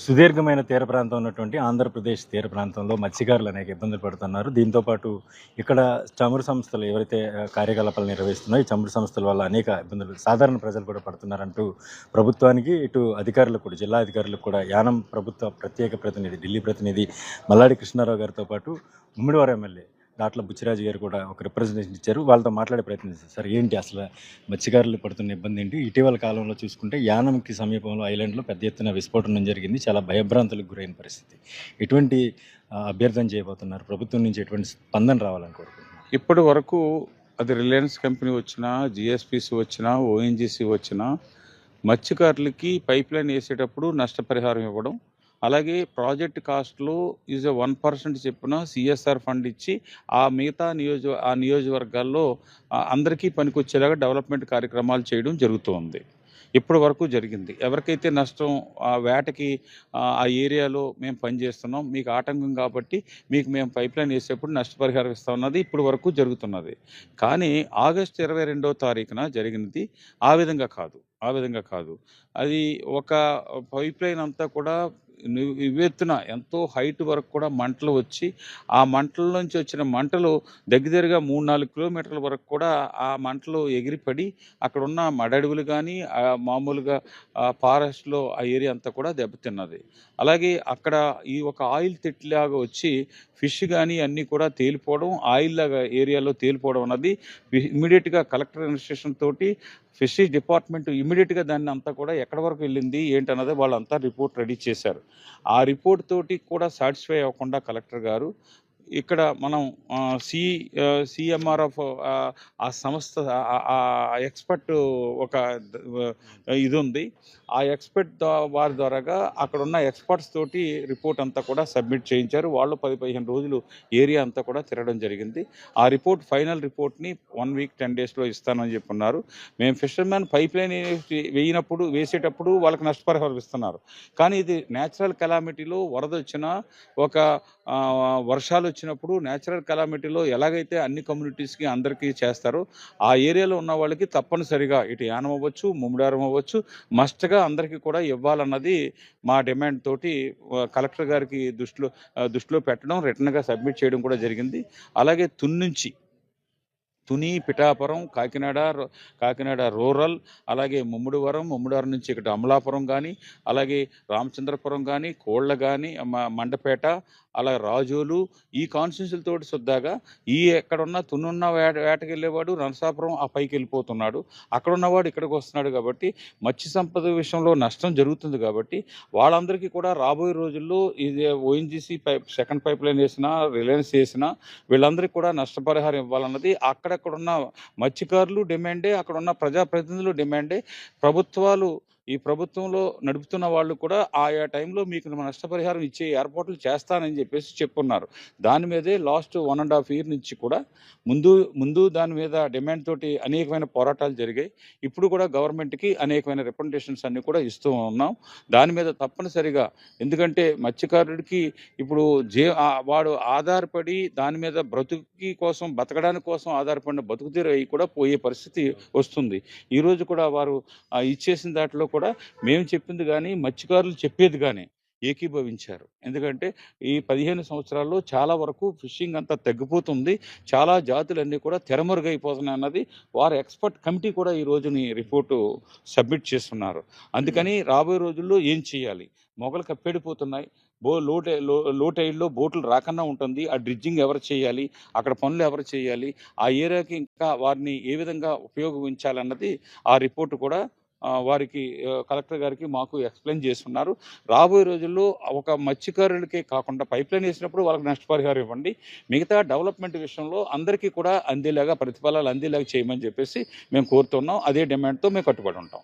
సుదీర్ఘమైన తీర ప్రాంతం ఉన్నటువంటి ఆంధ్రప్రదేశ్ తీర ప్రాంతంలో మత్స్యకారులు అనేక ఇబ్బందులు పడుతున్నారు. దీంతో పాటు ఇక్కడ చమురు సంస్థలు ఎవరైతే కార్యకలాపాలు నిర్వహిస్తున్నాయో ఈ చమురు సంస్థల వల్ల అనేక ఇబ్బందులు సాధారణ ప్రజలు కూడా పడుతున్నారంటూ ప్రభుత్వానికి ఇటు అధికారులకు కూడా జిల్లా అధికారులకు కూడా యానం ప్రభుత్వ ప్రత్యేక ప్రతినిధి ఢిల్లీ ప్రతినిధి మల్లాడి కృష్ణారావు గారితో పాటు ఉమ్మిడివారం ఎమ్మెల్యే దాంట్లో బుచ్చిరాజు గారు కూడా ఒక రిప్రజెంటేషన్ ఇచ్చారు. వాళ్ళతో మాట్లాడే ప్రయత్నం చేశారు. సార్ ఏంటి అసలు మత్స్యకారులు పడుతున్న ఇబ్బంది ఏంటి? ఇటీవల కాలంలో చూసుకుంటే యానంకి సమీపంలో ఐలాండ్లో పెద్ద ఎత్తున విస్ఫోటనం జరిగింది. చాలా భయభ్రాంతులకు గురైన పరిస్థితి. ఎటువంటి అభ్యర్థన చేయబోతున్నారు. ప్రభుత్వం నుంచి ఎటువంటి స్పందన రావాలని కోరుకుంటున్నారు? ఇప్పటి వరకు అది రిలయన్స్ కంపెనీ వచ్చినా జిఎస్పిసి వచ్చినా ఓఎన్జిసి వచ్చినా మత్స్యకారులకి పైప్ లైన్ వేసేటప్పుడు నష్టపరిహారం ఇవ్వడం అలాగే ప్రాజెక్ట్ కాస్ట్లో ఈజ్ వన్ పర్సెంట్ చెప్పిన సిఎస్ఆర్ ఫండ్ ఇచ్చి ఆ మిగతా నియోజ ఆ నియోజకవర్గాల్లో అందరికీ పనికొచ్చేలాగా డెవలప్మెంట్ కార్యక్రమాలు చేయడం జరుగుతోంది. ఇప్పటి వరకు జరిగింది. ఎవరికైతే నష్టం ఆ వేటకి ఆ ఏరియాలో మేము పనిచేస్తున్నాం మీకు ఆటంకం కాబట్టి మీకు మేము పైప్ లైన్ వేసేప్పుడు నష్టపరిహారం ఇస్తా ఉన్నది వరకు జరుగుతున్నది. కానీ ఆగస్టు ఇరవై రెండవ తారీఖున జరిగినది ఆ విధంగా కాదు. ఆ విధంగా కాదు. అది ఒక పైప్ లైన్ అంతా కూడా ఎత్తున ఎంతో హైట్ వరకు కూడా మంటలు వచ్చి ఆ మంటల నుంచి వచ్చిన మంటలు దగ్గరగా మూడు నాలుగు కిలోమీటర్ల వరకు కూడా ఆ మంటలు ఎగిరిపడి అక్కడ ఉన్న మడడుగులు కానీ మామూలుగా ఫారెస్ట్లో ఆ ఏరియా అంతా కూడా దెబ్బతిన్నది. అలాగే అక్కడ ఈ ఒక ఆయిల్ తెట్లాగా వచ్చి ఫిష్ కానీ అన్నీ కూడా తేలిపోవడం ఆయిల్ లాగా ఏరియాలో తేలిపోవడం అన్నది ఇమీడియట్గా కలెక్టర్ ఇన్స్ట్రక్షన్ తోటి ఫిషరీస్ డిపార్ట్మెంట్ ఇమీడియట్గా దాన్ని అంతా కూడా ఎక్కడి వరకు వెళ్ళింది ఏంటన్నది వాళ్ళంతా రిపోర్ట్ రెడీ చేశారు. ఆ రిపోర్ట్ తోటి కూడా సాటిస్ఫై అవ్వకుండా కలెక్టర్ గారు ఇక్కడ మనం సి ఆ, సిఎంఆర్ ఆఫ్ ఆ, సంస్థ ఆ- ఎక్స్పర్ట్ ఒక ఇది ఉంది ఆ ఎక్స్పర్ట్ వారి ద్వారాగా అక్కడ ఉన్న ఎక్స్పర్ట్స్ తోటి రిపోర్ట్ అంతా కూడా సబ్మిట్ చేయించారు. వాళ్ళు పది పదిహేను రోజులు ఏరియా అంతా కూడా తిరగడం జరిగింది. ఆ రిపోర్ట్ ఫైనల్ రిపోర్ట్ని వన్ వీక్ టెన్ డేస్లో ఇస్తానని చెప్పున్నారు. మేము ఫిషర్మెన్ పైప్ లైన్ వేయినప్పుడు వేసేటప్పుడు వాళ్ళకి నష్టపరిహారం ఇస్తున్నారు. కానీ ఇది న్యాచురల్ కెలామిటీలో వరద వచ్చినా ఒక వర్షాలు వచ్చినప్పుడు న్యాచురల్ కెలామిటీలో ఎలాగైతే అన్ని కమ్యూనిటీస్కి అందరికీ చేస్తారో ఆ ఏరియాలో ఉన్న వాళ్ళకి తప్పనిసరిగా ఇటు యానం అవ్వచ్చు ముమ్మడారం అవ్వచ్చు మస్ట్గా అందరికీ కూడా ఇవ్వాలన్నది మా డిమాండ్ తోటి కలెక్టర్ గారికి దృష్టిలో దృష్టిలో పెట్టడం రిటర్న్గా సబ్మిట్ చేయడం కూడా జరిగింది. అలాగే తున్నుంచి తుని పిఠాపురం కాకినాడ కాకినాడ రూరల్ అలాగే ముమ్మిడివరం ముమ్మిడివరం నుంచి ఇక్కడ అమలాపురం కానీ అలాగే రామచంద్రపురం కానీ కోళ్ళ కానీ మండపేట అలా రాజోలు ఈ కాన్స్టిట్యూన్సీలతోటి సుద్దాగా ఈ ఎక్కడున్న తున్నున్న వేట వేటకి వెళ్ళేవాడు రణసాపురం ఆ పైకి వెళ్ళిపోతున్నాడు అక్కడున్నవాడు ఇక్కడికి వస్తున్నాడు కాబట్టి మత్స్య సంపద విషయంలో నష్టం జరుగుతుంది కాబట్టి వాళ్ళందరికీ కూడా రాబోయే రోజుల్లో ఇది ONGC pipe second pipe line వేసినా రిలయన్స్ వేసినా వీళ్ళందరికీ కూడా నష్టపరిహారం ఇవ్వాలన్నది అక్కడక్కడున్న మత్స్యకారులు డిమాండే అక్కడున్న ప్రజాప్రతినిధులు డిమాండే ప్రభుత్వాలు ఈ ప్రభుత్వంలో నడుపుతున్న వాళ్ళు కూడా ఆయా టైంలో మీకు నష్టపరిహారం ఇచ్చే ఏర్పాట్లు చేస్తానని చెప్పేసి చెప్పున్నారు. దాని మీదే last one and half year నుంచి కూడా ముందు ముందు దాని మీద డిమాండ్ తోటి అనేకమైన పోరాటాలు జరిగాయి. ఇప్పుడు కూడా గవర్నమెంట్కి అనేకమైన రిప్రజెంటేషన్స్ అన్నీ కూడా ఇస్తూ ఉన్నాం. దాని మీద తప్పనిసరిగా ఎందుకంటే మత్స్యకారుడికి ఇప్పుడు జే వాడు ఆధారపడి దాని మీద బ్రతుకి కోసం బతకడానికి కోసం ఆధారపడిన బతుకుతీరు కూడా పోయే పరిస్థితి వస్తుంది. ఈరోజు కూడా వారు ఇచ్చేసిన దాంట్లో కూడా మేము చెప్పింది కానీ మత్స్యకారులు చెప్పేది కానీ ఏకీభవించారు. ఎందుకంటే ఈ పదిహేను సంవత్సరాల్లో చాలా వరకు ఫిషింగ్ అంతా తగ్గిపోతుంది. చాలా జాతులన్నీ కూడా తెరమరుగైపోతున్నాయి అన్నది వారి ఎక్స్పర్ట్ కమిటీ కూడా ఈ రోజుని రిపోర్టు సబ్మిట్ చేస్తున్నారు. అందుకని రాబోయే రోజుల్లో ఏం చేయాలి? మొగలు కప్పెడిపోతున్నాయి. బో లో టై- లో లో టైడ్లో బోట్లు రాకుండా ఉంటుంది. ఆ డ్రిడ్జింగ్ ఎవరు చేయాలి? అక్కడ పనులు ఎవరు చేయాలి? ఆ ఏరియాకి ఇంకా వారిని ఏ విధంగా ఉపయోగించాలన్నది ఆ రిపోర్ట్ కూడా వారికి కలెక్టర్ గారికి మాకు ఎక్స్ప్లెయిన్ చేస్తున్నారు. రాబోయే రోజుల్లో ఒక మత్స్యకారులకే కాకుండా పైప్ లైన్ వేసినప్పుడు వాళ్ళకి నష్టపరిహారం ఇవ్వండి. మిగతా డెవలప్మెంట్ విషయంలో అందరికీ కూడా అందేలాగా ప్రతిఫలాలు అందేలాగా చేయమని చెప్పేసి మేము కోరుతున్నాం. అదే డిమాండ్తో మేము కట్టుబడి ఉంటాం.